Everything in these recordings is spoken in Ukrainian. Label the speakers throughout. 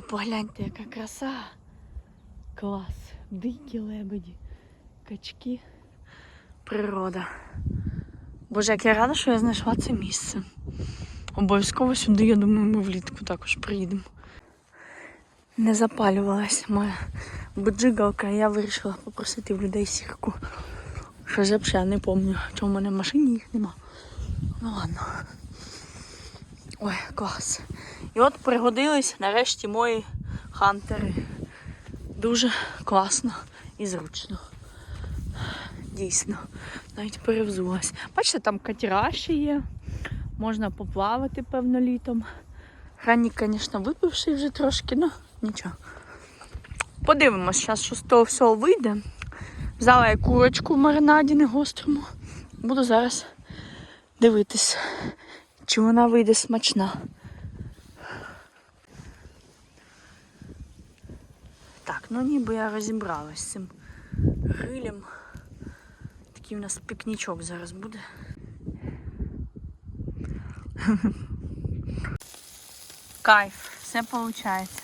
Speaker 1: Погляньте, яка краса. Клас. Дикі лебеді, качки. Природа. Боже, як я рада, що я знайшла це місце. Обов'язково сюди, я думаю, ми влітку також приїдемо. Не запалювалася моя буджигалка, я вирішила попросити в людей сірку. Що я взагалі не пам'ятаю, чому в мене в машині їх нема. Ну ладно. Ой, клас. І от пригодились нарешті мої хантери. Дуже класно і зручно. Дійсно, навіть перевзулась. Бачите, там катера ще є. Можна поплавати, певно, літом. Ранній, звісно, випивший вже трошки, ну нічого. Подивимось, зараз, що з того всього вийде. Взяла я курочку в маринаді не гострому. Буду зараз дивитись, чи вона вийде смачна. Так, ну ніби я розібралась з цим грилем. Такий у нас пікнічок зараз буде. Кайф, все виходить.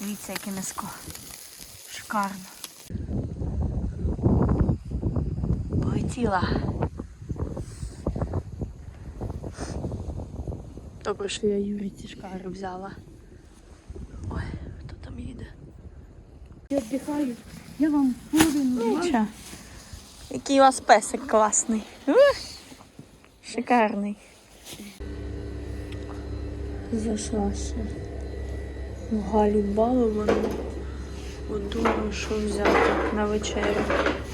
Speaker 1: Дивіться, яке м'яско. Шикарно. Полетіла. Добре, що я Юрі ці шкари взяла. Ой, хто там їде?
Speaker 2: Я віддихаю. Я вам половину
Speaker 1: Нічого. Який у вас песик класний. Ух, Шикарний. Зайшла ще в Галі баловану. От Думаю, що взяти на вечерю.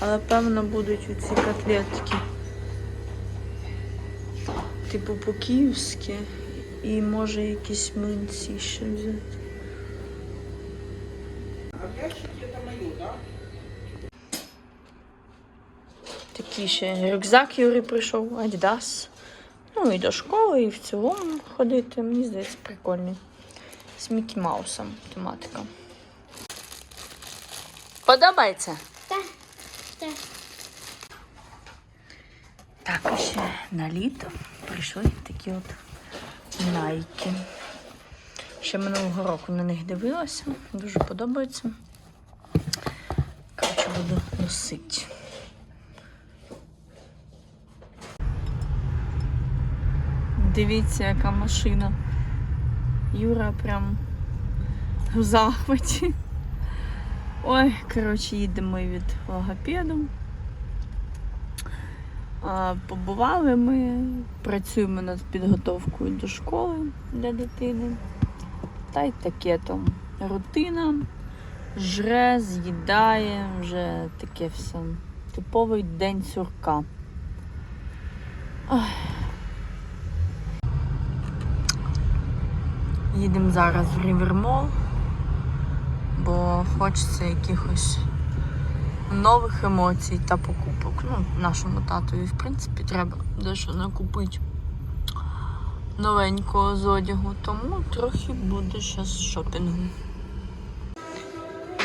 Speaker 1: Але певно будуть оці котлетки. Типу по-київськи. І може якісь млинці ще взяти. Такий ще рюкзак Юрій прийшов, Adidas. Ну і до школи, і в цілому ходити. Мені здається, прикольний. З Мікі Маусом тематика. Подобається?
Speaker 2: Так. Так.
Speaker 1: Так, ще на літо прийшли такі от найки. Ще минулого року на них дивилася, дуже подобається. Коротше, буду носити. Дивіться, яка машина. Юра прям в захваті. Ой, коротше, їдемо від логопеду. Побували ми, працюємо над підготовкою до школи для дитини. Та й таке там рутина. Жре, з'їдає, вже таке все. Типовий день сурка. Ой. Їдемо зараз в Рівермол, бо хочеться якихось нових емоцій та покупок. Ну, нашому татові, в принципі, треба дещо накупити новенького з одягу, тому трохи буде зараз шопінгу.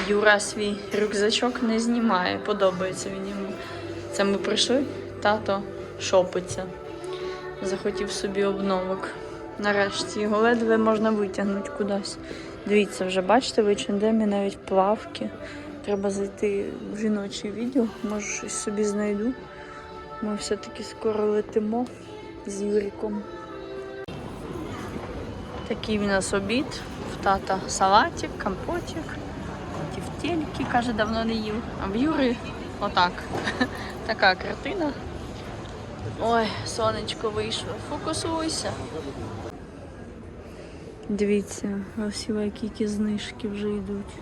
Speaker 1: Юра свій рюкзачок не знімає, подобається він йому. Це ми прийшли, тато шопиться. Захотів собі обновок. Нарешті його ледве можна витягнути кудись. Дивіться, вже бачите, в H&M навіть плавки. Треба зайти в жіночий відділ, може щось собі знайду. Ми все-таки скоро летимо з Юріком. Такий в нас обід. В тата салатик, компотик, тівтельки, каже, давно не їв. А в Юри отак. Така картина. Ой, сонечко вийшло. Фокусуйся. Дивіться, ось які знижки вже йдуть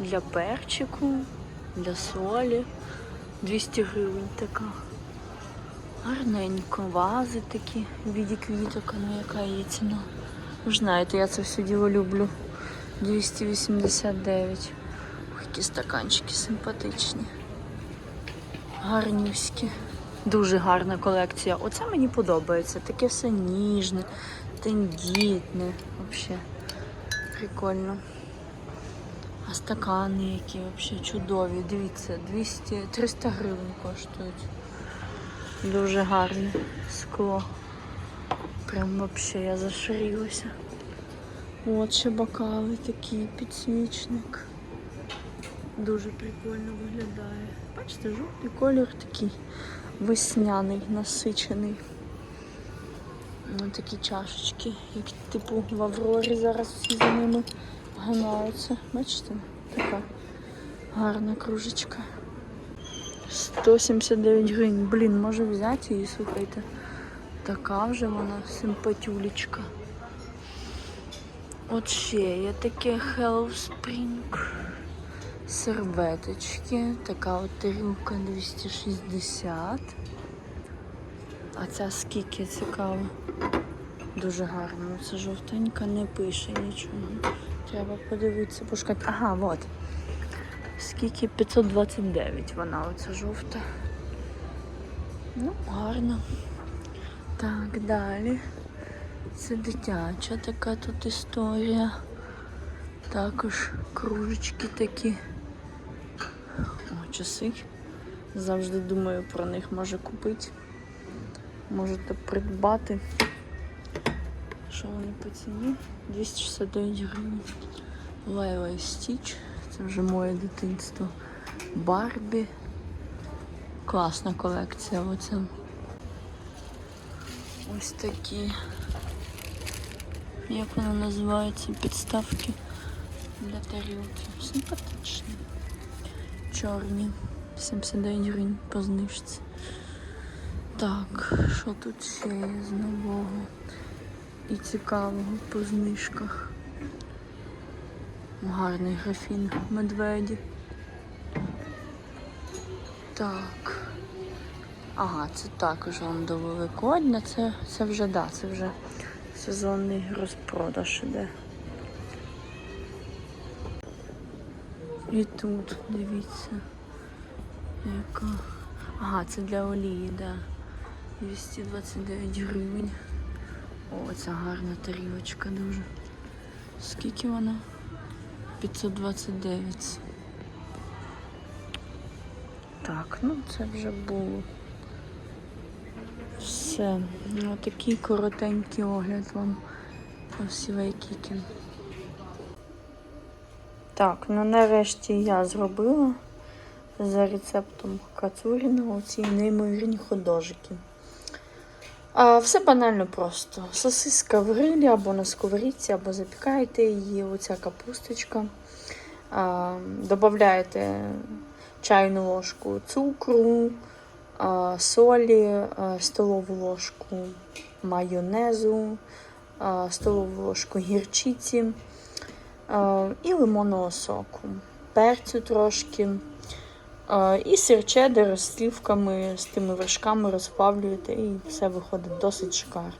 Speaker 1: для перчику, для солі. 200 гривень така. Гарненько, вази такі в віді квіток, ну яка є ціна. Ви ж знаєте, я це все діло люблю. 289. Ох, які стаканчики симпатичні. Гарнюські. Дуже гарна колекція. Оце мені подобається. Таке все ніжне, тендітне. Взагалі. Прикольно. А стакани які взагалі чудові. Дивіться, 200, 300 гривень коштують. Дуже гарне скло. Прям взагалі я зашарілася. От ще бокали такі, підсвічник. Дуже прикольно виглядає. Бачите, жовтий колір такий весняний, насичений. Ось такі чашечки, як типу в Аврорі зараз всі за ними ганаються. Бачите? Така гарна кружечка. 179 гривень. Блін, може взяти її, слухайте. Така вже вона симпатюлечка. От ще є таке Hello Spring. Серветочки. Така от тарілка 260. А ця скільки цікаво. Дуже гарно. Це жовтенька не пише нічого. Треба подивитися, пошукати. Ага, от. Скільки 529 вона оця жовта. Ну, гарно. Так, далі. Це дитяча така тут історія. Також кружечки такі. О, часи. Завжди думаю про них може купити. Можете придбати. Що вони по ціні? 269 гривень. Лайла і Стіч. Це вже моє дитинство. Барбі. Класна колекція оця. Ось такі. Як вони називаються? Підставки для тарілки. Симпатичні. Чорні. 79 гривень по знижці. Так, що тут ще є з нового і цікавого по знижках? Гарний графін медведі. Так. Ага, це також вам до Великодня. Це, це вже, да, це вже сезонний розпродаж іде. І тут, дивіться, яка. Ага, це для олії, да. 229 гривень. О, ця гарна тарілочка дуже. Скільки вона? 529. Так, ну це вже було. Все. Ну, такий коротенький огляд вам по Сівейкіки. Так, ну нарешті я зробила за рецептом Кацуріна оці неймовірні художики. А, все банально просто. Сосиска в грилі або на сковорідці, або запікаєте її, оця капусточка. А, додаєте чайну ложку цукру, а, солі, а, столову ложку майонезу, а, столову ложку гірчиці а, і лимонного соку, перцю трошки. І сир чеддер з слівками, з тими вершками розплавлюєте, і все виходить досить шикарно.